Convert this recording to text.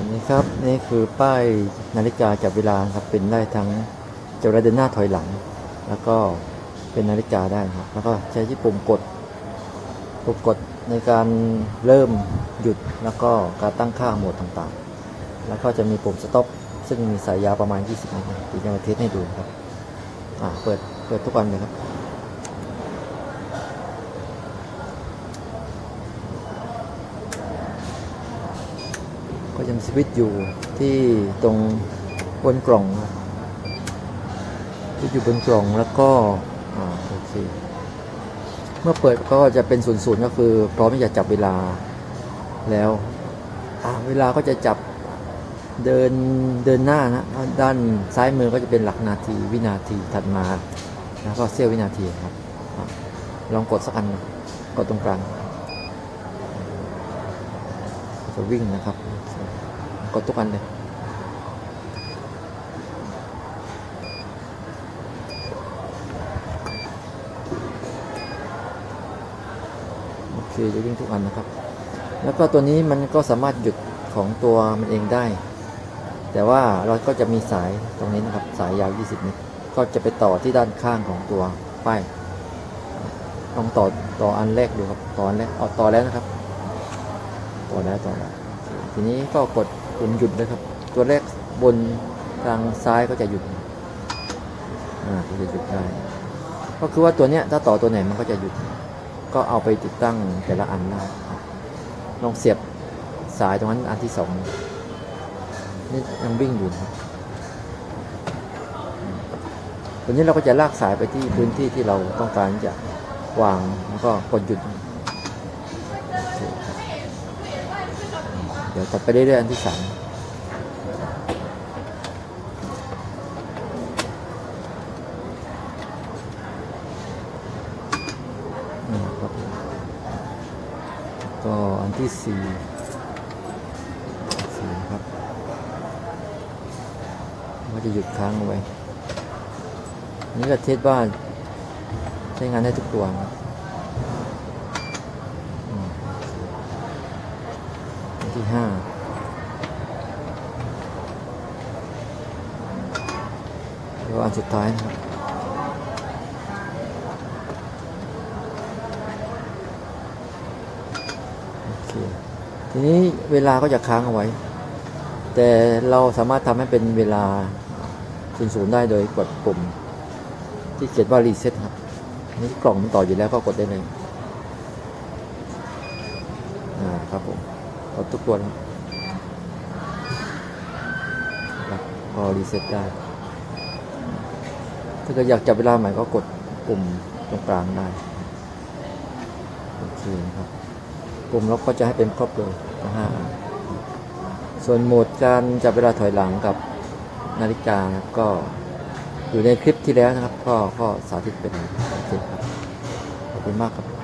ันนี้ครับนี่คือป้ายนาฬิกาจับเวลาครับเป็นได้ทั้งจับเวลาเดินหน้าถอยหลัง แล้วก็เป็นนาฬิกาได้ครับ แล้วก็ใช้ที่ปุ่มกดปุ่มกดในการเริ่มหยุดแล้วก็การตั้งค่าโหมดต่างๆ แล้วก็จะมีปุ่มสต็อปซึ่งมีสายยาวประมาณ 20เมตรนะครับเดี๋ยวจะมาเทสให้ดูครับอ่าเปิดเปิดทุกวันเลยครับ ก็จะมี สวิตช์อยู่ที่ตรงบนกล่องนะที่อยู่บนกล่องแล้วก็อ่าโอเคเมื่อเปิดก็จะเป็นศูนย์ศูนย์ก็คือพร้อมที่จะจับเวลาแล้วอ่าเวลาก็จะจับเดินเดินหน้านะด้านซ้ายมือก็จะเป็นหลักนาทีวินาทีถัดมาแล้วก็เสี้ยววินาทีครับอลองกดสักอันกดตรงกลางจะวิ่งนะครับ กดทุกอันเลยโอเคจะวิ่งทุกอันนะครับ แล้วก็ตัวนี้มันก็สามารถหยุดของตัวมันเองได้ แต่ว่าเราก็จะมีสายตรงนี้นะครับ สายยาว 20เมตรก็จะไปต่อที่ด้านข้างของตัวป้ายลองต่อต่ออันแรกดูครับต่ออันแรกเอาต่อแล้วนะครับต่อแล้วต่อแล้วทีนี้ก็กด ปุ่มหยุดนะครับ ตัวแรกบนทางซ้ายก็จะหยุดอ่าก็จะหยุดได้ ก็คือว่าตัวเนี้ยถ้าต่อตัวไหนมันก็จะหยุด ก็เอาไปติดตั้งแต่ละอันได้ครับลองเสียบสายตรงนั้นอันที่สองนี่ยังวิ่งอยู่นะครับอืมตัวนี้เราก็จะลากสายไปที่พื้นที่ที่เราต้องการจะวางแล้วก็กดหยุด เดี๋ยวตัดไปเรื่อยๆอันที่สามนี่ครับผมก็อันที่สี่สี่ครับก็จะหยุดค้างเอาไว้ นี่ก็เทสว่าใช้งานได้ทุกตัวนะอืมอัน ที่ห้าแล้วอันสุดท้ายนะครับโอเคทีนี้เวลาก็จะค้างเอาไว้ แต่เราสามารถทำให้เป็นเวลาศูนย์ศูนย์ได้โดยกดปุ่ม ที่เขียนว่ารีเซ็ตครับนี่กล่องมันต่ออยู่แล้วก็กดได้เลย อ่า ครับผม กดทุกตัวนะครับพอรีเซ็ตได้ ถ้าเกิดอยากจับเวลาใหม่ก็กดปุ่มตรงกลางได้ โอเคนะครับ ปุ่มล็อกก็จะให้เป็นครบเลยทั้งห้าส่วนโหมดการจับเวลาถอยหลังกับนาฬิกาครับก็อยู่ในคลิปที่แล้วนะครับ ก็ก็สาธิตเป็นโอเคครับ ขอบคุณมากครับ